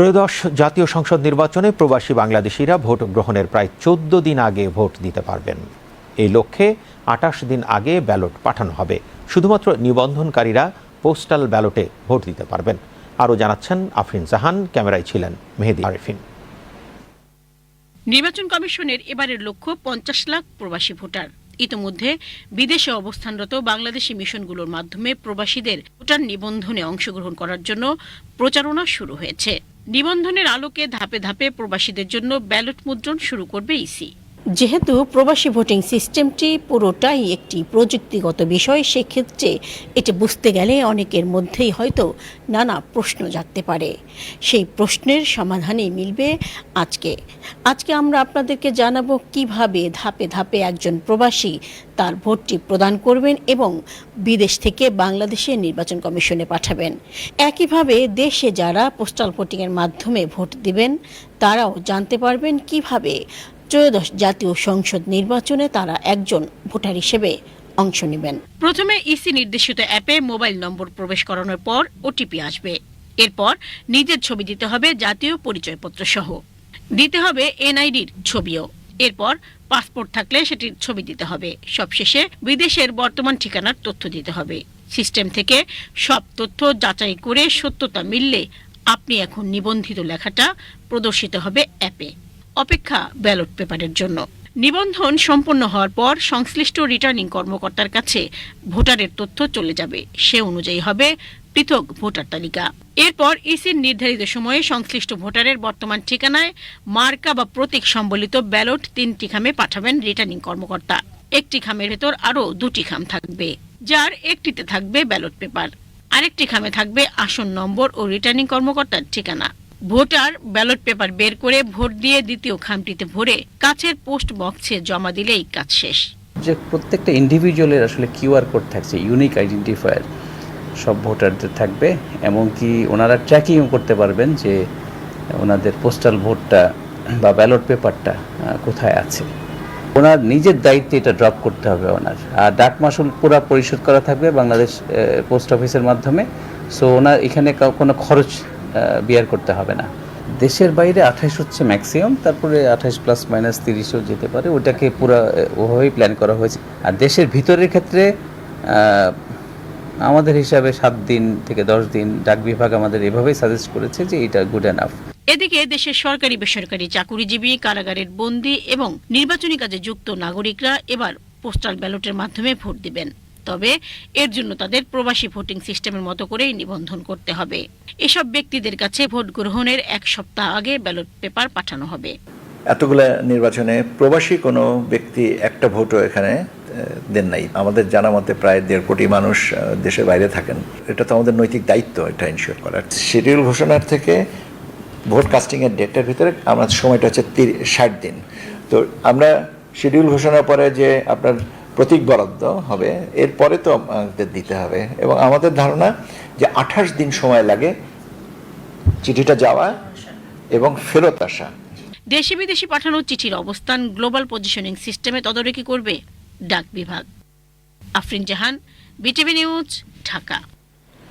ত্রয়োদশ জাতীয় সংসদ নির্বাচনে প্রবাসী বাংলাদেশিরা ভোট গ্রহণের প্রায় চোদ্দ দিন আগে ভোট দিতে পারবেন। এই লক্ষ্যে আটাশ দিন আগে ব্যালট পাঠানো হবে। শুধুমাত্র নিবন্ধনকারীরা পোস্টাল ব্যালটে ভোট দিতে পারবেন। আরও জানাচ্ছেন আফরিন জাহান, ক্যামেরায় ছিলেন মেহেদি আরিফিন। নির্বাচন কমিশনের এবারের লক্ষ্য পঞ্চাশ লাখ প্রবাসী ভোটার। ইতোমধ্যে বিদেশে অবস্থানরত বাংলাদেশি মিশনগুলোর মাধ্যমে প্রবাসীদের ভোটার নিবন্ধনে অংশগ্রহণ করার জন্য প্রচারণা শুরু হয়েছে। নিবন্ধনের আলোকে ধাপে ধাপে প্রবাসীদের জন্য ব্যালট মুদ্রণ শুরু করবে ইসি। যেহেতু প্রবাসী ভোটিং সিস্টেমটি পুরোটাই একটি প্রযুক্তিগত বিষয়, সেক্ষেত্রে এটি বুঝতে গেলে অনেকের মধ্যেই হয়তো নানা প্রশ্ন জাগতে পারে। সেই প্রশ্নের সমাধানই মিলবে আজকে। আজকে আমরা আপনাদেরকে জানাব কীভাবে ধাপে ধাপে একজন প্রবাসী তার ভোটটি প্রদান করবেন এবং বিদেশ থেকে বাংলাদেশে নির্বাচন কমিশনে পাঠাবেন। একইভাবে দেশে যারা পোস্টাল ভোটিংয়ের মাধ্যমে ভোট দিবেন, তারাও জানতে পারবেন কীভাবে ত্রয়োদশ জাতীয় সংসদ নির্বাচনে তারা একজন ভোটার হিসেবে অংশ নেবেন। প্রথমে ইসি নির্দেশিত অ্যাপে মোবাইল নম্বর প্রবেশ করানোর পর ওটিপি আসবে। এরপর নিজের ছবি দিতে হবে জাতীয় পরিচয়পত্র সহ। দিতে হবে এনআইডির ছবিও। এরপর পাসপোর্ট থাকলে সেটির ছবি দিতে হবে। সবশেষে বিদেশের বর্তমান ঠিকানার তথ্য দিতে হবে। সিস্টেম থেকে সব তথ্য যাচাই করে সত্যতা মিললে আপনি এখন নিবন্ধিত লেখাটা প্রদর্শিত হবে অ্যাপে। অপেক্ষা ব্যালট পেপারের জন্য। নিবন্ধন সম্পন্ন হওয়ার পর সংশ্লিষ্ট রিটার্নিং কর্মকর্তার কাছে ভোটারের তথ্য চলে যাবে। সে অনুযায়ী হবে পৃথক ভোটার তালিকা। এরপর ইসির নির্ধারিত সময়ে সংশ্লিষ্ট ভোটারের বর্তমান ঠিকানায় মার্কা বা প্রতীক সম্বলিত ব্যালট তিনটি খামে পাঠাবেন রিটার্নিং কর্মকর্তা। একটি খামের ভেতর আরও দুটি খাম থাকবে, যার একটিতে থাকবে ব্যালট পেপার। আরেকটি খামে থাকবে আসন নম্বর ও রিটার্নিং কর্মকর্তার ঠিকানা। ভোটার ব্যালট পেপার বের করে ভোট দিয়ে দ্বিতীয় খামটিতে ভরে কাছের পোস্ট বক্সে জমা দিলেই কাজ শেষ। যে প্রত্যেকটা ইন্ডিভিজুয়ালের আসলে কিউআর কোড থাকছে ইউনিক আইডেন্টিফায়ার সব ভোটারদের থাকবে, এমনকি ওনারা ট্র্যাকিংও করতে পারবেন যে ওনাদের পোস্টাল ভোটটা বা ব্যালট পেপারটা কোথায় আছে। ওনার নিজের দায়িত্বে এটা ড্রপ করতে হবে ওনার। আর ডাক মাসুল পুরা পরিশোধ করা থাকবে বাংলাদেশ পোস্ট অফিসের মাধ্যমে। সো ওনার এখানে কোনো খরচ বিয়ার করতে হবে না। দেশের বাইরে আঠাশ হচ্ছে ম্যাক্সিমাম তারপরে আঠাশ প্লাস মাইনাস তিরিশও যেতে পারে। ওটাকে পুরো ওভাবেই প্ল্যান করা হয়েছে। আর দেশের ভিতরের ক্ষেত্রে আমাদের হিসাবে সাত দিন থেকে দশ দিন ডাক বিভাগ আমাদের এভাবেই সাজেস্ট করেছে যে এটা গুড এনাফ এদিকে দেশের সরকারি বেসরকারি চাকুরিজীবী, কারাগারের বন্দী এবং নির্বাচনী কাজে যুক্ত নাগরিকরা এবার পোস্টাল ব্যালটের মাধ্যমে ভোট দিবেন। তবে এর জন্য তাদের প্রবাসী ভোটিং সিস্টেমের মতো করেই নিবন্ধন করতে হবে। এসব ব্যক্তিদের কাছে ভোট গ্রহণের এক সপ্তাহ আগে ব্যালট পেপার পাঠানো হবে। এতগুলা নির্বাচনে প্রবাসী কোনো ব্যক্তি একটা ভোটও এখানে দেন নাই। আমাদের জানা মতে প্রায় দেড় কোটি মানুষ দেশের বাইরে থাকেন। এটা তো আমাদের নৈতিক দায়িত্ব এটা ইনশিওর করার। শিডিউল ঘোষণার থেকে ভোট কাস্টিংয়ের ডেটের ভিতরে আমার সময়টা হচ্ছে ষাট দিন। তো আমরা শিডিউল ঘোষণার পরে যে আপনার প্রতীক বরাদ্দ হবে, এরপরে তো আমাদের দিতে হবে। এবং আমাদের ধারণা যে আঠাশ দিন সময় লাগে চিঠিটা যাওয়া এবং ফেরত আসা। দেশে বিদেশি পাঠানো চিঠির অবস্থান গ্লোবাল পজিশনিং সিস্টেমে তদারকি করবে ডাক বিভাগ। Afrin Jahan, BTV news, Dhaka.